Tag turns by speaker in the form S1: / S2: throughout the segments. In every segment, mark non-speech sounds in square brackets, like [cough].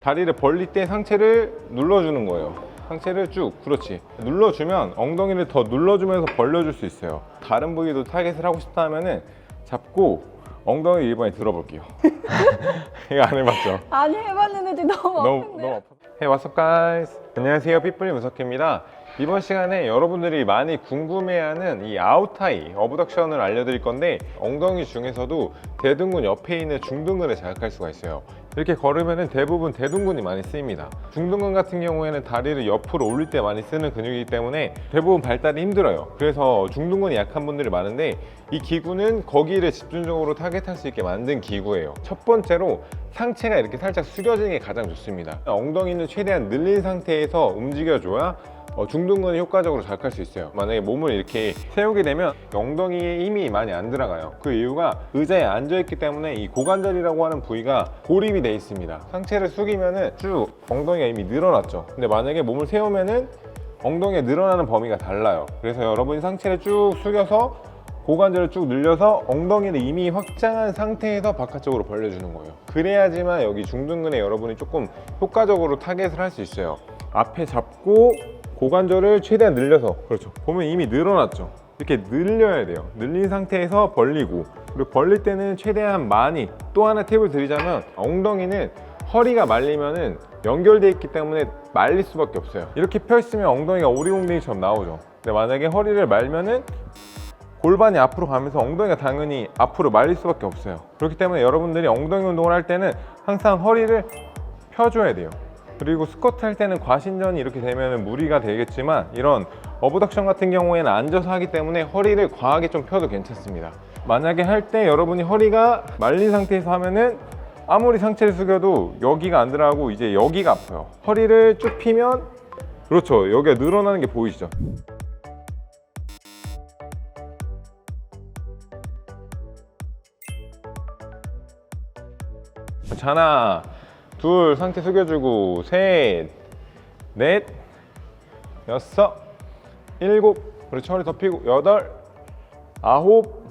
S1: 다리를 벌릴 때 상체를 눌러주는 거예요. 상체를 쭉, 그렇지. 눌러주면 엉덩이를 더 눌러주면서 벌려줄 수 있어요. 다른 부위도 타겟을 하고 싶다 하면은 잡고 엉덩이 1번에 들어볼게요. [laughs] 이거 안 해봤죠?
S2: 아니 해봤는데 너무
S1: 너무
S2: 아픈데요?
S1: 너무 아파. Hey, what's up, guys? 안녕하세요, 삐뿔리 문석희입니다. 이번 시간에 여러분들이 많이 궁금해하는 이 아웃타이 어브덕션을 알려드릴 건데 엉덩이 중에서도 대둔근 옆에 있는 중둔근을 자극할 수가 있어요. 이렇게 걸으면 대부분 대둔근이 많이 쓰입니다. 중둔근 같은 경우에는 다리를 옆으로 올릴 때 많이 쓰는 근육이기 때문에 대부분 발달이 힘들어요. 그래서 중둔근이 약한 분들이 많은데 이 기구는 거기를 집중적으로 타겟할 수 있게 만든 기구예요. 첫 번째로 상체가 이렇게 살짝 숙여지는 게 가장 좋습니다. 엉덩이는 최대한 늘린 상태에서 움직여줘야 어, 중둔근이 효과적으로 자극할 수 있어요. 만약에 몸을 이렇게 세우게 되면 엉덩이에 힘이 많이 안 들어가요. 그 이유가 의자에 앉아있기 때문에 이 고관절이라고 하는 부위가 고립이 돼 있습니다. 상체를 숙이면은 쭉 엉덩이가 이미 늘어났죠. 근데 만약에 몸을 세우면은 엉덩이가 늘어나는 범위가 달라요. 그래서 여러분이 상체를 쭉 숙여서 고관절을 쭉 늘려서 엉덩이를 이미 확장한 상태에서 바깥쪽으로 벌려주는 거예요. 그래야지만 여기 중둔근에 여러분이 조금 효과적으로 타겟을 할 수 있어요. 앞에 잡고 고관절을 최대한 늘려서 그렇죠. 보면 이미 늘어났죠. 이렇게 늘려야 돼요. 늘린 상태에서 벌리고 그리고 벌릴 때는 최대한 많이 또 하나 팁을 드리자면 엉덩이는 허리가 말리면은 연결돼 있기 때문에 말릴 수밖에 없어요. 이렇게 펴 있으면 엉덩이가 오리공댕이처럼 나오죠. 근데 만약에 허리를 말면은 골반이 앞으로 가면서 엉덩이가 당연히 앞으로 말릴 수밖에 없어요. 그렇기 때문에 여러분들이 엉덩이 운동을 할 때는 항상 허리를 펴줘야 돼요. 그리고 스쿼트 할 때는 과신전이 이렇게 되면 무리가 되겠지만 이런 어브덕션 같은 경우에는 앉아서 하기 때문에 허리를 과하게 좀 펴도 괜찮습니다. 만약에 할 때 여러분이 허리가 말린 상태에서 하면은 아무리 상체를 숙여도 여기가 안 들어가고 이제 여기가 아파요. 허리를 쭉 피면 그렇죠. 여기가 늘어나는 게 보이시죠? 자, 하나, 둘, 상체 숙여주고, 셋, 넷, 여섯, 일곱, 그렇죠. 허리 더 펴고, 여덟, 아홉,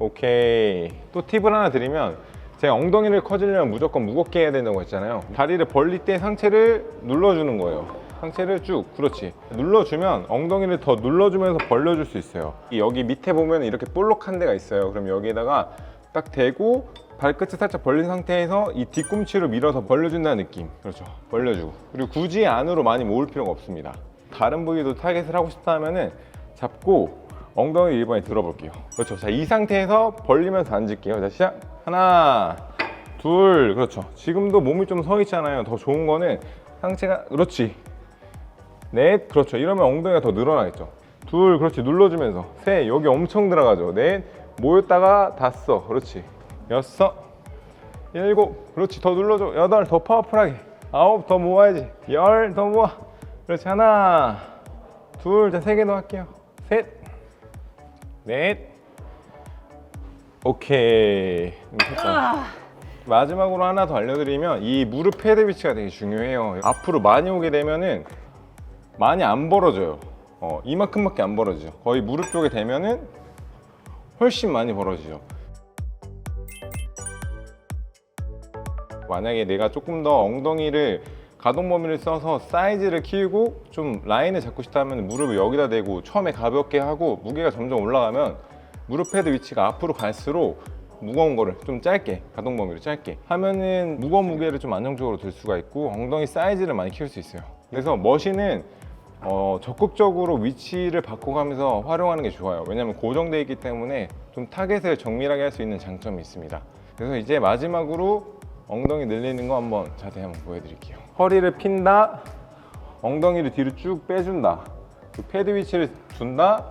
S1: 오케이. 또 팁을 하나 드리면, 제가 엉덩이를 커지려면 무조건 무겁게 해야 된다고 했잖아요. 다리를 벌릴 때 상체를 눌러주는 거예요. 상체를 쭉, 그렇지. 눌러주면 엉덩이를 더 눌러주면서 벌려줄 수 있어요. 이 여기 밑에 보면 이렇게 볼록한 데가 있어요. 그럼 여기에다가 딱 대고 발끝을 살짝 벌린 상태에서 이 뒤꿈치로 밀어서 벌려준다는 느낌. 그렇죠. 벌려주고. 그리고 굳이 안으로 많이 모을 필요가 없습니다. 다른 부위도 타겟을 하고 싶다 하면은 잡고 엉덩이 1번에 들어볼게요. 그렇죠. 자, 이 상태에서 벌리면서 앉을게요. 자, 시작. 하나, 둘, 그렇죠. 지금도 몸이 좀 서 있잖아요. 더 좋은 거는 상체가, 그렇지. 넷, 그렇죠. 이러면 엉덩이가 더 늘어나겠죠. 둘, 그렇지. 눌러주면서. 셋, 여기 엄청 들어가죠. 넷, 모였다가 다섯, 그렇지. 여섯, 일곱, 그렇지. 더 눌러줘. 여덟, 더 파워풀하게. 아홉, 더 모아야지. 열, 더 모아. 그렇지. 하나, 둘, 자, 세개 더 할게요. 셋, 넷, 오케이.
S2: 아,
S1: 마지막으로 하나 더 알려드리면 이 무릎 패드 위치가 되게 중요해요. 앞으로 많이 오게 되면은 많이 안 벌어져요. 어, 이만큼밖에 안 벌어지죠. 거의 무릎 쪽에 되면은 훨씬 많이 벌어지죠. 만약에 내가 조금 더 엉덩이를 가동 범위를 써서 사이즈를 키우고 좀 라인을 잡고 싶다면 무릎을 여기다 대고 처음에 가볍게 하고 무게가 점점 올라가면 무릎 패드 위치가 앞으로 갈수록 무거운 거를 좀 짧게 가동 범위를 짧게 하면은 무거운 무게를 좀 안정적으로 들 수가 있고 엉덩이 사이즈를 많이 키울 수 있어요. 그래서 머신은 어, 적극적으로 위치를 바꿔가면서 활용하는 게 좋아요. 왜냐하면 고정되어 있기 때문에 좀 타겟을 정밀하게 할 수 있는 장점이 있습니다. 그래서 이제 마지막으로 엉덩이 늘리는 거 한번 자세히 한번 보여드릴게요. 허리를 핀다, 엉덩이를 뒤로 쭉 빼준다, 그 패드 위치를 준다,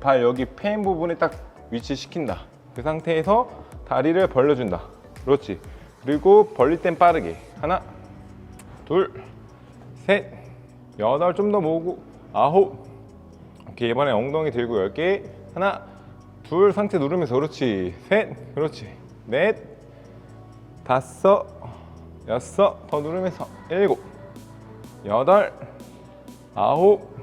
S1: 발 여기 페인 부분에 딱 위치시킨다. 그 상태에서 다리를 벌려준다. 그렇지. 그리고 벌릴 땐 빠르게. 하나, 둘, 셋, 여덟 좀 더 모으고 아홉. 오케이 이번에 엉덩이 들고 열 개. 하나, 둘 상체 누르면서 그렇지. 셋, 그렇지. 넷, 다섯, 여섯 더 누르면서 일곱, 여덟, 아홉.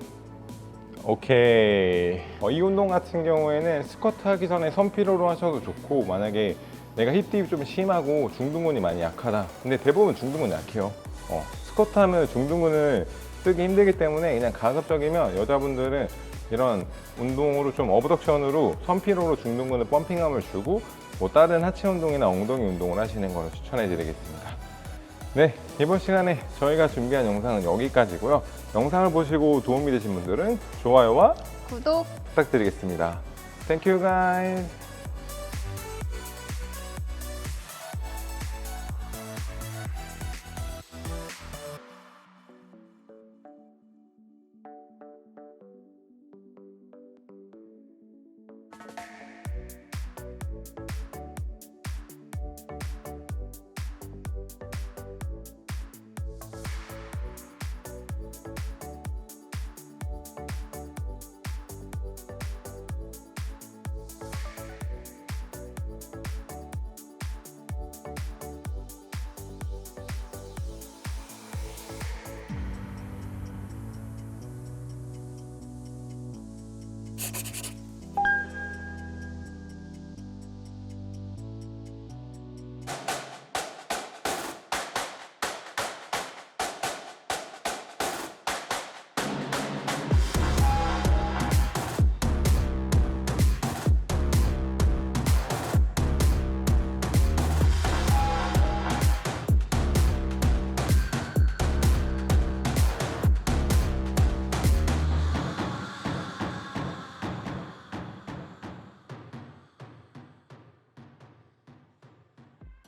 S1: 오케이. 어, 이 운동 같은 경우에는 스쿼트 하기 전에 선피로로 하셔도 좋고 만약에 내가 힙딥이 좀 심하고 중둔근이 많이 약하다. 근데 대부분 중둔근 약해요. 어, 스쿼트 하면 중둔근을 쓰기 힘들기 때문에 그냥 가급적이면 여자분들은 이런 운동으로 좀 어브덕션으로 선피로로 중둔근을 펌핑함을 주고 뭐 다른 하체 운동이나 엉덩이 운동을 하시는 걸 추천해 드리겠습니다. 네, 이번 시간에 저희가 준비한 영상은 여기까지고요. 영상을 보시고 도움이 되신 분들은 좋아요와
S2: 구독
S1: 부탁드리겠습니다. Thank you guys. Thank you.